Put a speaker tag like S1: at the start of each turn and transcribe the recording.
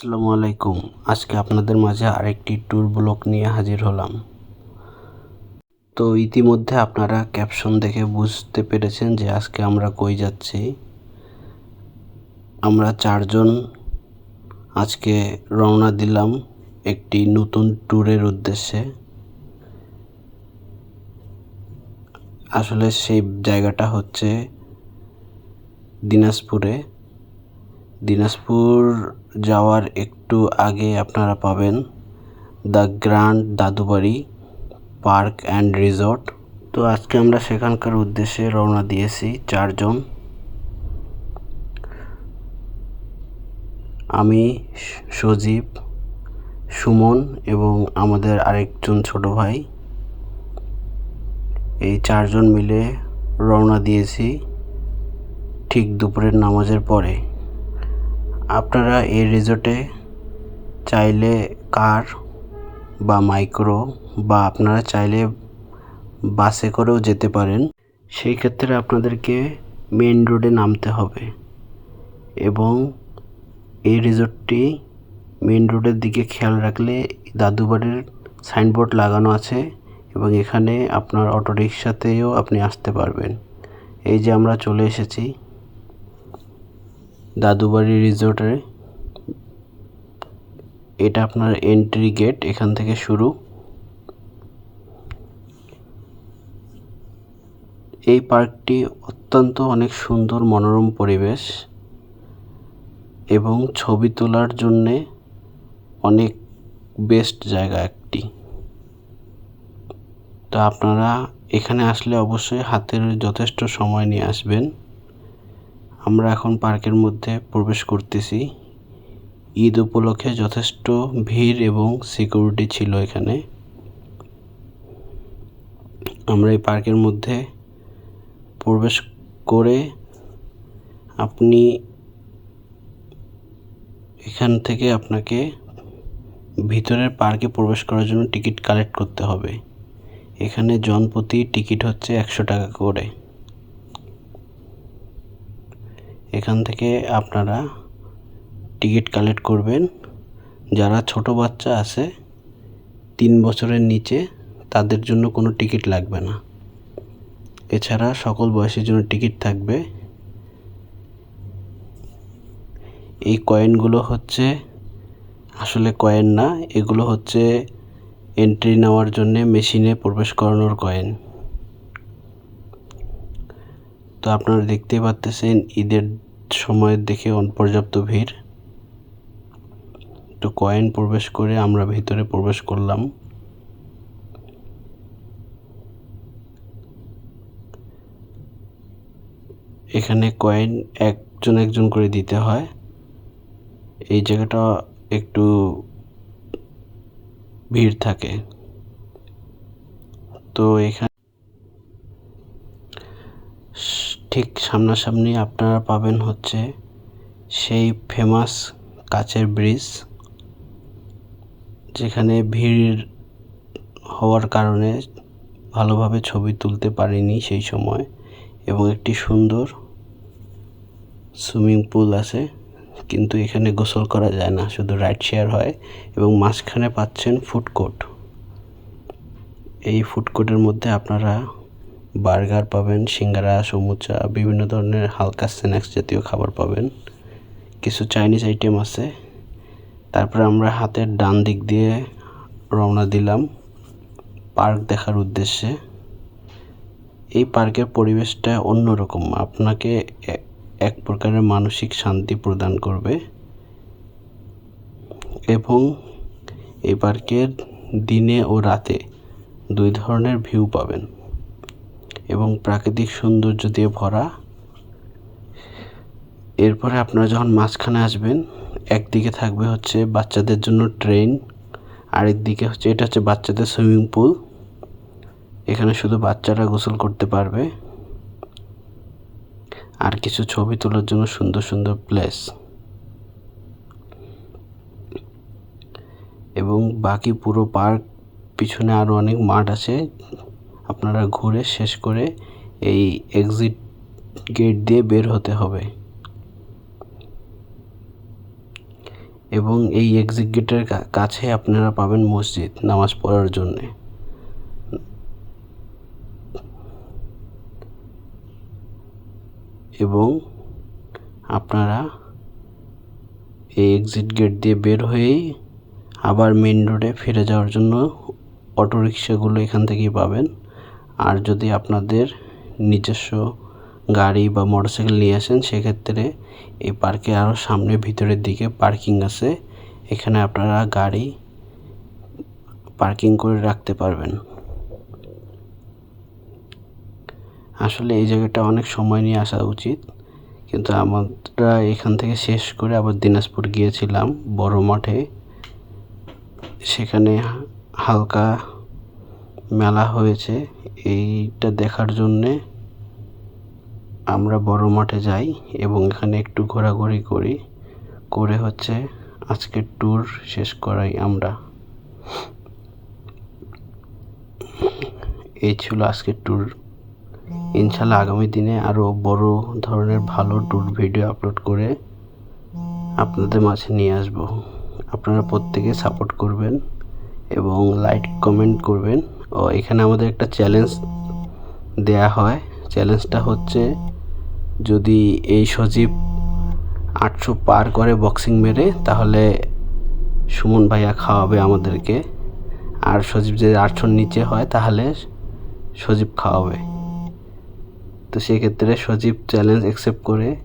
S1: আসসালামু আলাইকুম। আজকে আপনাদের মাঝে আরেকটি ট্যুর ব্লগ নিয়ে হাজির হলাম। তো ইতিমধ্যে আপনারা ক্যাপশন দেখে বুঝতে পেরেছেন যে আজকে আমরা কই যাচ্ছি। আমরা চারজন আজকে রওনা দিলাম একটি নতুন ট্যুরের উদ্দেশ্যে। আসলে সেই জায়গাটা হচ্ছে দিনাজপুরে। দিনাজপুর যাওয়ার একটু আগে আপনারা পাবেন the grand Dadubari park and resort. তো আজকে আমরা সেখানকার উদ্দেশ্যে রওনা দিয়েছি চারজন। আমি, সজীব, সুমন এবং আমাদের আরেকজন ছোট ভাই। এই চারজন মিলে রওনা দিয়েছি ঠিক দুপুরের নামাজের পরে। আপনারা এই রিসোর্টে চাইলে কার বা মাইক্রো বা আপনারা চাইলে বাসে করেও যেতে পারেন। সেই ক্ষেত্রে আপনাদেরকে মেন রোডে নামতে হবে এবং এই রিসোর্টটি মেন রোডের দিকে খেয়াল রাখলে দাদুবাড়ির সাইনবোর্ড লাগানো আছে এবং এখানে আপনার অটোরিকশাতেও আপনি আসতে পারবেন। এই যে আমরা চলে এসেছি দাদুবাড়ি রিসোর্টে এটা আপনার এন্ট্রি গেট এখান থেকে শুরু। এই পার্কটি অত্যন্ত অনেক সুন্দর মনোরম পরিবেশ এবং ছবি তোলার জন্যে অনেক বেস্ট জায়গা একটি। তো আপনারা এখানে আসলে অবশ্যই হাতের যথেষ্ট সময় নিয়ে আসবেন। আমরা এখন পার্কের মধ্যে প্রবেশ করতেছি। ঈদ উপলক্ষে যথেষ্ট ভিড় এবং সিকিউরিটি ছিল এখানে। আমরা এই পার্কের মধ্যে প্রবেশ করে আপনি এখান থেকে আপনাকে ভিতরের পার্কে প্রবেশ করার জন্য টিকিট কালেক্ট করতে হবে। এখানে জনপ্রতি টিকিট হচ্ছে একশো টাকা করে। এখান থেকে আপনারা টিকিট কালেক্ট করবেন। যারা ছোট বাচ্চা আছে, তিন বছরের নিচে, তাদের জন্য কোনো টিকিট লাগবে না। এছাড়া সকল বয়সের জন্য টিকিট থাকবে। এই কয়েনগুলো হচ্ছে, আসলে কয়েন না, এগুলো হচ্ছে এন্ট্রি নেওয়ার জন্যে মেশিনে প্রবেশ করানোর কয়েন। তো আপনারা দেখতেই পাচ্তেছেন ঈদের সময়ের দেখে পর্যাপ্ত ভিড়। তো কয়েন প্রবেশ করে আমরা ভিতরে প্রবেশ করলাম। এখানে কয়েন একজন একজন করে দিতে হয়। এই জায়গাটা একটু ভিড় থাকে। তো এখানে ঠিক সামনাসামনি আপনারা পাবেন হচ্ছে সেই ফেমাস কাচের ব্রিজ যেখানে ভিড় হওয়ার কারণে ভালোভাবে ছবি তুলতে পারিনি সেই সময় এবং একটি সুন্দর সুইমিং পুল আছে, কিন্তু এখানে গোসল করা যায় না, শুধু রাইড শেয়ার হয় এবং মাঝখানে পাচ্ছেন ফুড কোর্ট এই ফুড কোর্টের মধ্যে আপনারা বার্গার পাবেন, সিঙ্গারা, সমুচা, বিভিন্ন ধরনের হালকা স্ন্যাক্স জাতীয় খাবার পাবেন। কিছু চাইনিজ আইটেম আছে। তারপরে আমরা হাতের ডান দিক দিয়ে রওনা দিলাম পার্ক দেখার উদ্দেশ্যে। এই পার্কের পরিবেশটা অন্যরকম। আপনাকে এক প্রকারের মানসিক শান্তি প্রদান করবে। এবং এই পার্কের দিনে ও রাতে দুই ধরনের ভিউ পাবেন। এবং প্রাকৃতিক সৌন্দর্য দিয়ে ভরা। এরপরে আপনারা যখন মাঝখানে আসবেন, একদিকে থাকবে হচ্ছে বাচ্চাদের জন্য ট্রেন আরেক দিকে হচ্ছে, এটা হচ্ছে বাচ্চাদের সুইমিং পুল। এখানে শুধু বাচ্চারা গোসল করতে পারবে। আর কিছু ছবি তোলার জন্য সুন্দর সুন্দর প্লেস। এবং বাকি পুরো পার্ক, পিছনে আরও অনেক মাঠ আছে। আপনারা ঘুরে শেষ করে এই এক্সিট গেট দিয়ে বের হতে হবে। এবং এই এক্সিট গেটের কাছে আপনারা পাবেন মসজিদ নামাজ পড়ার জন্যে। এবং আপনারা এই এক্সিট গেট দিয়ে বের হয়েই আবার মেন রোডে ফিরে যাওয়ার জন্য অটোরিকশাগুলো এখান থেকেই পাবেন। আর যদি আপনাদের নিজস্ব গাড়ি বা মোটরসাইকেল নিয়ে আসেন, সেক্ষেত্রে এই পার্কে আরও সামনে ভিতরের দিকে পার্কিং আছে। এখানে আপনারা গাড়ি পার্কিং করে রাখতে পারবেন। আসলে এই জায়গাটা অনেক সময় নিয়ে আসা উচিত, কিন্তু আমরা এখান থেকে শেষ করে আবার দিনাজপুর গিয়েছিলাম বড় মাঠে। সেখানে হালকা মেলা হয়েছে। এইটা দেখার জন্যে আমরা বড় মাঠে যাই এবং এখানে একটু ঘোরাঘুরি করি। করে হচ্ছে আজকের ট্যুর শেষ করাই আমরা। এই ছিল আজকের ট্যুর ইনশাল্লাহ আগামী দিনে আরও বড় ধরনের ভালো ট্যুর ভিডিও আপলোড করে আপনাদের মাঝে নিয়ে আসব। আপনারা প্রত্যেকে সাপোর্ট করবেন। এবং লাইক কমেন্ট করবেন। ও, এখানে আমাদের একটা চ্যালেঞ্জ দেয়া হয়। চ্যালেঞ্জটা হচ্ছে যদি এই সজীব আটশো পার করে বক্সিং মেরে, তাহলে সুমন ভাইয়া খাওয়াবে আমাদেরকে। আর সজীব যদি আটশোর নিচে হয়, তাহলে সজীব খাওয়াবে। তো সেক্ষেত্রে সজীব চ্যালেঞ্জ অ্যাকসেপ্ট করে